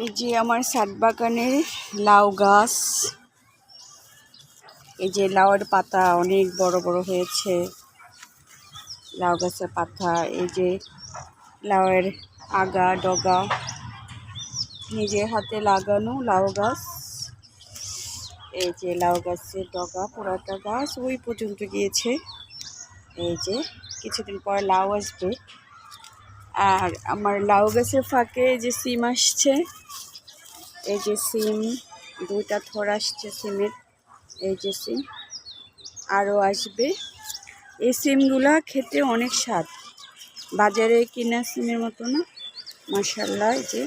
এই যে আমার সাত বাগানের লাউ গাছ। এই যে লাউয়ের পাতা অনেক বড় বড় হয়েছে। লাউ গাছের পাতা, এই যে লাউয়ের আগা, ডগা। নিজের হাতে লাগানো লাউ গাছ। এই যে লাউ গাছের ডগা পুরাটা গাছ ওই পর্যন্ত গিয়েছে। এই যে কিছুদিন পর লাউ আসবে। আর আমার লাউ গাছের ফাঁকে যে সিম আসছে। এই যে সিম, দুইটা থর আসছে সিমের, এই যে সিম। আরও আসবে। এই সিমগুলা খেতে অনেক স্বাদ। বাজারে কিনা সিমের মতো না। মাসাল্লাহ এই যে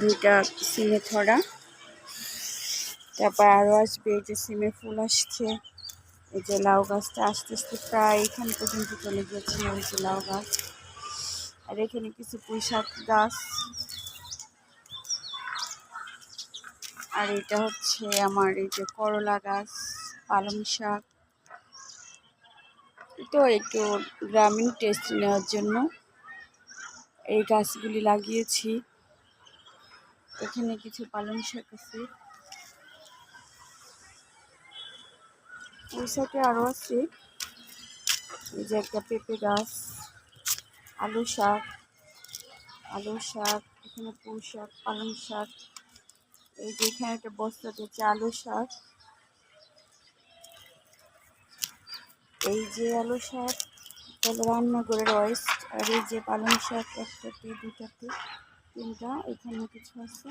দুইটা সিমে থরা। তারপর আরও আসবে, এই যে সিমে ফুল আসছে। এই যে লাউ গাছটা আস্তে আস্তে প্রায় এখানে পর্যন্ত চলে গিয়েছে ওই যে লাউ গাছ। আর এখানে কিছু পুঁই শাক গাছ। আর এটা হচ্ছে আমার এই যে করলা গাছ, পালং শাক। তো একটু গ্রামীণ টেস্ট নেওয়ার জন্য এই গাছগুলি লাগিয়েছি। এখানে কিছু পালং শাক আছে। ওই সাইডে আরও আছে। এই যে একটা পেঁপে গাছ, আলু শাক আলু শাক, এখানে পুঁই শাক, পালং শাক। এই যে এখানে একটা বস্তা দিয়েছে আলু শাক। এই যে আলু শাক, তাহলে রান্না করে রয়েস্ট আর এই যে পালং শাক একটাতে, দুটাতে, তিনটা, এখানে কিছু আছে।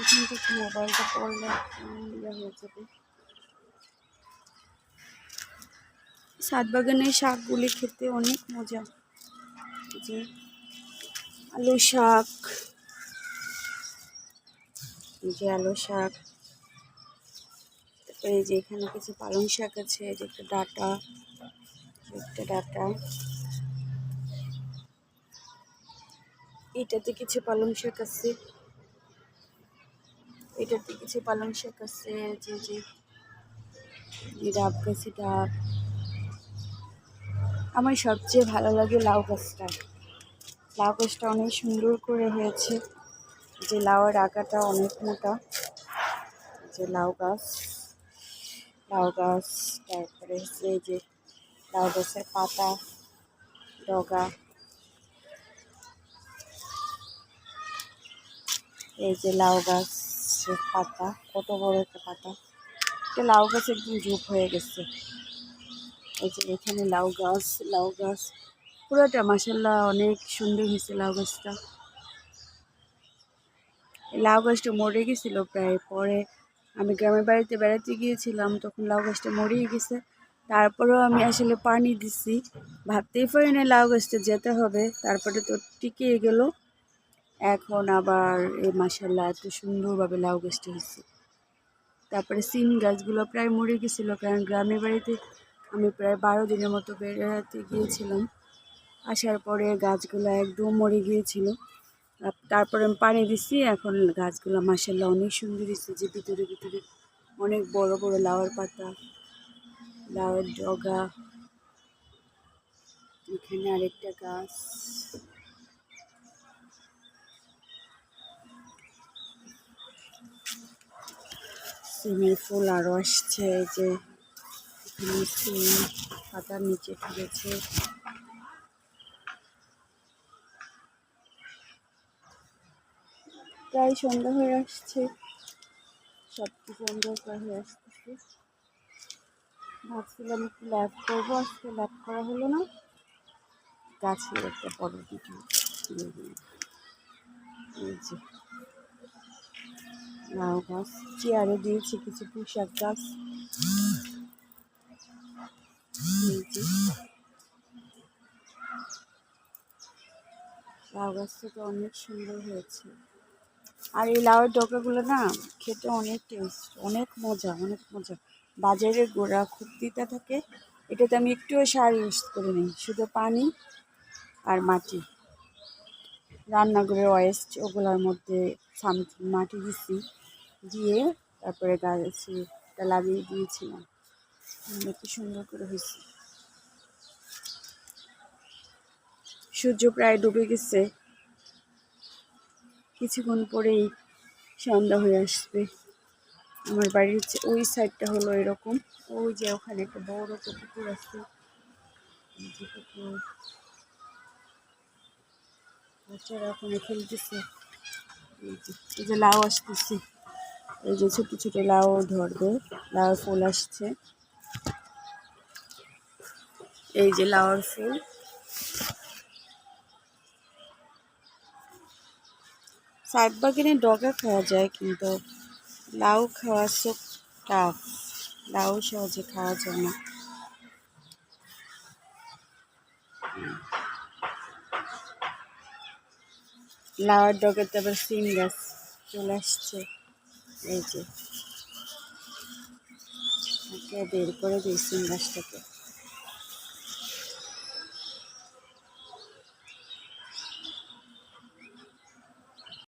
এখান থেকে মোবাইলটা পড়লে ইয়ে হয়ে যাবে। সাত বাগানের শাকগুলি খেতে অনেক মজা। যে আলু শাক যে আলু শাক, তারপরে যে এখানে কিছু পালং শাক আছে যে একটা ডাটা একটা ডাটা। এটাতে কিছু পালং শাক আছে। এটাতে কিছু পালং শাক আছে, যে যে ডাব গাছে ডাব। আমার সবচেয়ে ভালো লাগে লাউ গাছটা। লাউ গাছটা অনেক সুন্দর করে হয়েছে। যে লাউয়ের আগাটা অনেক মোটা। যে লাউ গাছ লাউ গাছ, তারপরে হচ্ছে এই যে লাউ গাছের পাতা, ডগা। এই যে লাউ গাছের পাতা, কত বড় একটা পাতা। লাউ গাছ একদম ঝুপ হয়ে গেছে। এই যে এখানে লাউ গাছ লাউ গাছ। পুরোটা মাসাল্লাহ অনেক সুন্দর হয়েছে লাউ গাছটা। লাউ গাছটা মরে গেছিল প্রায় পরে আমি গ্রামের বাড়িতে বেড়াতে গিয়েছিলাম, তখন লাউ গাছটা মরেই গেছে। তারপরেও আমি আসলে পানি দিছি। ভাবতেই পারি না লাউ গাছটা যেতে হবে। তারপরে তো টিকিয়ে গেল। এখন আবার এই মাসাল্লাহ এত সুন্দরভাবে লাউ গাছটা হয়েছে। তারপরে সিম গাছগুলো প্রায় মরে গেছিল, কারণ গ্রামের বাড়িতে আমি প্রায় বারো দিনের মতো বেড়াতে গিয়েছিলাম। আসার পরে গাছগুলো একদম মরে গিয়েছিল। তারপরে আমি পানি দিছি এখন গাছগুলো মাসাল্লাহ অনেক সুন্দর হয়েছে যে ভিতরে ভিতরে অনেক বড় বড় লাউয়ের পাতা, লাউয়ের ডগা, এখানে আরেকটা গাছ। সিমের ফুল আরও আসছে যে পাতার নিচে ফেলেছে। প্রায় সন্ধ্যা হয়ে আসছে। সব কিছু অন্ধকার হয়ে আসতেছে। ভাবছিলাম একটু ল্যাব করব, আজকে ল্যাব করা হলো না। গাছের একটা বড় ভিডিও দিয়ে দিলাম এই যে। গাছ, চেয়ারে দিয়েছি কিছু পুঁশাক গাছ। লাউ গাছটা অনেক সুন্দর হয়েছে। আর এই লাউয়ের ডগাগুলো না খেতে অনেক টেস্ট অনেক মজা অনেক মজা। বাজারের গোড়া খুব তিতা থাকে, এটাতে আমি একটুও সার ইউজ করে নিই শুধু পানি আর মাটি। রান্নাঘরের ওয়েস্ট ওগুলোর মধ্যে সামথিং মাটি দিছি, দিয়ে তারপরে গাছে লাগিয়ে দিয়েছিলাম। কি সুন্দর করে হয়েছে। সূর্য প্রায় ডুবে গেছে। কিছুক্ষণ পরেই সন্ধ্যা হয়ে আসবে। আমার বাড়ির ওই সাইডটা হলো এরকম। ওই যে ওখানে একটা বড় পুকুর আছে। বাচ্চারা ওখানে খেলতেছে। এই যে লাউ আসতেছে। এই যে ছোট ছোট লাউ ধরবে। লাউ ফুল আসছে। এই যে লাউর ফুল। শাক বাগানে ডগা খাওয়া যায় কিন্তু লাউ খাওয়া সব টাফ লাউ সহজে খাওয়া যায় না লাউয়ের ডগাতে আবার সিম গাছ চলে আসছে এই যে বের করে দিই সিম গাছটাকে